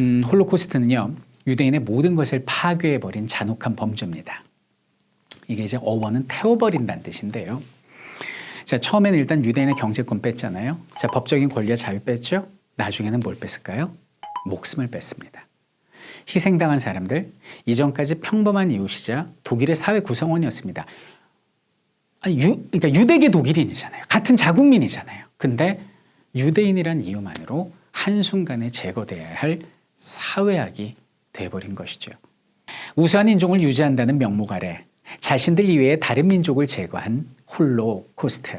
음, 홀로코스트는요 유대인의 모든 것을 파괴해 버린 잔혹한 범죄입니다. 이게 이제 어원은 태워버린다는 뜻인데요. 자 처음에는 일단 유대인의 경제권 뺐잖아요. 자 법적인 권리와 자유 뺐죠. 나중에는 뭘 뺐을까요? 목숨을 뺐습니다. 희생당한 사람들 이전까지 평범한 이웃이자 독일의 사회 구성원이었습니다. 아니, 유, 그러니까 유대계 독일인이잖아요. 같은 자국민이잖아요. 근데 유대인이란 이유만으로 한순간에 제거돼야 할 사회학이 돼버린 것이죠. 우수한 인종을 유지한다는 명목 아래 자신들 이외의 다른 민족을 제거한 홀로코스트.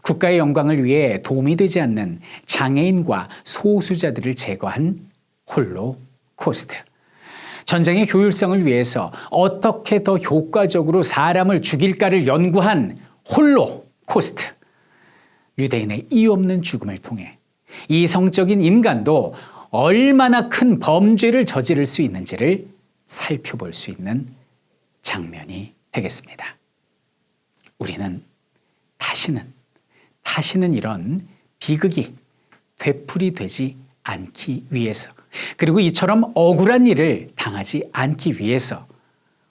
국가의 영광을 위해 도움이 되지 않는 장애인과 소수자들을 제거한 홀로코스트. 전쟁의 효율성을 위해서 어떻게 더 효과적으로 사람을 죽일까를 연구한 홀로코스트. 유대인의 이유 없는 죽음을 통해 이성적인 인간도 얼마나 큰 범죄를 저지를 수 있는지를 살펴볼 수 있는 장면이 되겠습니다. 우리는 다시는 다시는 이런 비극이 되풀이되지 않기 위해서 그리고 이처럼 억울한 일을 당하지 않기 위해서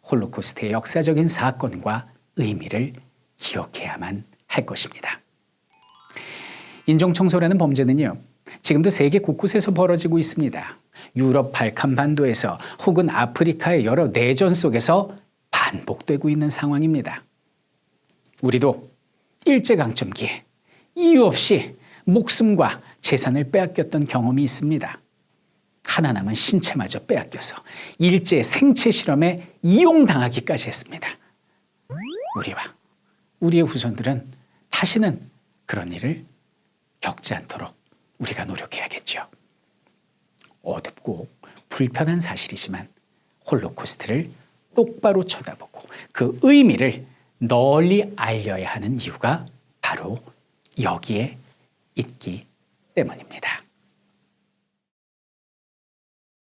홀로코스트의 역사적인 사건과 의미를 기억해야만 할 것입니다. 인종청소라는 범죄는요, 지금도 세계 곳곳에서 벌어지고 있습니다. 유럽 발칸 반도에서 혹은 아프리카의 여러 내전 속에서 반복되고 있는 상황입니다. 우리도 일제강점기에 이유 없이 목숨과 재산을 빼앗겼던 경험이 있습니다. 하나 남은 신체마저 빼앗겨서 일제 생체 실험에 이용당하기까지 했습니다. 우리와 우리의 후손들은 다시는 그런 일을 겪지 않도록 우리가 노력해야겠죠. 어둡고 불편한 사실이지만 홀로코스트를 똑바로 쳐다보고 그 의미를 널리 알려야 하는 이유가 바로 여기에 있기 때문입니다.